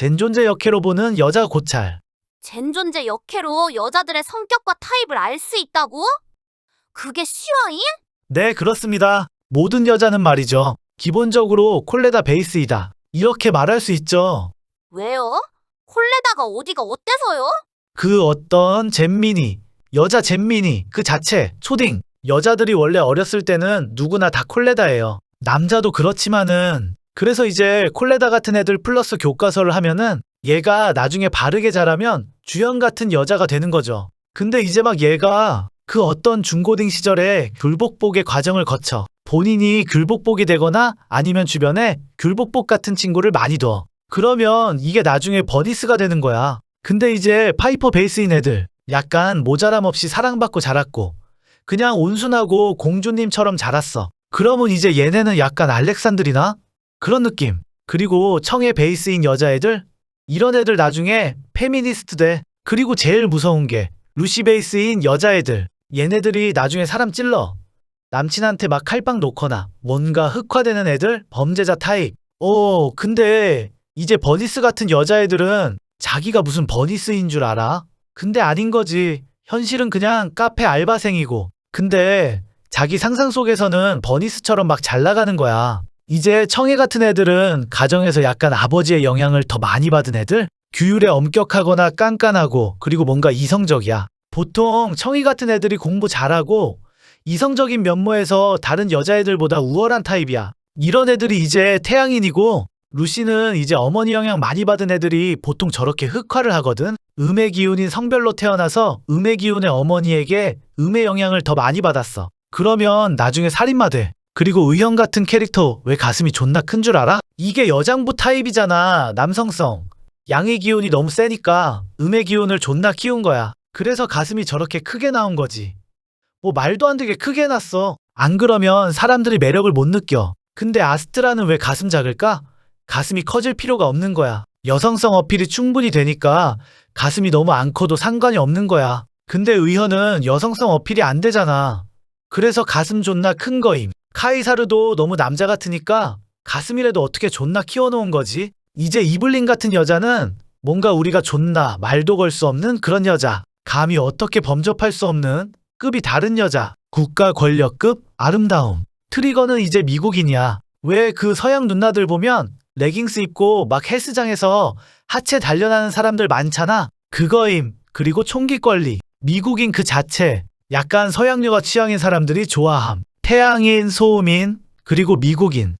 젠존재 역해로 보는 여자 고찰. 젠 존재 역해로 여자들의 성격과 타입을 알 수 있다고? 그게 실화임? 네, 그렇습니다. 모든 여자는 말이죠. 기본적으로 콜레다 베이스이다. 이렇게 말할 수 있죠. 왜요? 콜레다가 어디가 어때서요? 그 어떤 잼민이, 여자 잼민이 그 자체, 초딩. 여자들이 원래 어렸을 때는 누구나 다 콜레다예요. 남자도 그렇지만은 그래서 이제 콜레다 같은 애들 플러스 교과서를 하면은 얘가 나중에 바르게 자라면 주연 같은 여자가 되는 거죠. 근데 이제 막 얘가 그 어떤 중고딩 시절에 귤복복의 과정을 거쳐 본인이 귤복복이 되거나 아니면 주변에 귤복복 같은 친구를 많이 둬. 그러면 이게 나중에 버디스가 되는 거야. 근데 이제 파이퍼 베이스인 애들 약간 모자람 없이 사랑받고 자랐고 그냥 온순하고 공주님처럼 자랐어. 그러면 이제 얘네는 약간 알렉산드리나? 그런 느낌. 그리고 청의 베이스인 여자애들? 이런 애들 나중에 페미니스트 돼. 그리고 제일 무서운 게 루시 베이스인 여자애들. 얘네들이 나중에 사람 찔러. 남친한테 막 칼빵 놓거나 뭔가 흑화되는 애들 범죄자 타입. 오, 근데 이제 버니스 같은 여자애들은 자기가 무슨 버니스인 줄 알아? 근데 아닌 거지. 현실은 그냥 카페 알바생이고. 근데 자기 상상 속에서는 버니스처럼 막 잘 나가는 거야. 이제 청해 같은 애들은 가정에서 약간 아버지의 영향을 더 많이 받은 애들? 규율에 엄격하거나 깐깐하고 그리고 뭔가 이성적이야. 보통 청이 같은 애들이 공부 잘하고 이성적인 면모에서 다른 여자애들보다 우월한 타입이야. 이런 애들이 이제 태양인이고 루시는 이제 어머니 영향 많이 받은 애들이 보통 저렇게 흑화를 하거든. 음의 기운인 성별로 태어나서 음의 기운의 어머니에게 음의 영향을 더 많이 받았어. 그러면 나중에 살인마 돼. 그리고 의형 같은 캐릭터 왜 가슴이 존나 큰 줄 알아? 이게 여장부 타입이잖아. 남성성. 양의 기운이 너무 세니까 음의 기운을 존나 키운 거야. 그래서 가슴이 저렇게 크게 나온 거지. 뭐 말도 안 되게 크게 났어. 안 그러면 사람들이 매력을 못 느껴. 근데 아스트라는 왜 가슴 작을까? 가슴이 커질 필요가 없는 거야. 여성성 어필이 충분히 되니까 가슴이 너무 안 커도 상관이 없는 거야. 근데 의현은 여성성 어필이 안 되잖아. 그래서 가슴 존나 큰 거임. 카이사르도 너무 남자 같으니까 가슴이라도 어떻게 존나 키워놓은 거지? 이제 이블린 같은 여자는 뭔가 우리가 존나 말도 걸 수 없는 그런 여자. 감히 어떻게 범접할 수 없는 급이 다른 여자. 국가 권력급 아름다움. 트리거는 이제 미국인이야. 왜 그 서양 누나들 보면 레깅스 입고 막 헬스장에서 하체 단련하는 사람들 많잖아. 그거임. 그리고 총기 권리. 미국인 그 자체. 약간 서양여가 취향인 사람들이 좋아함. 태양인, 소음인, 그리고 미국인.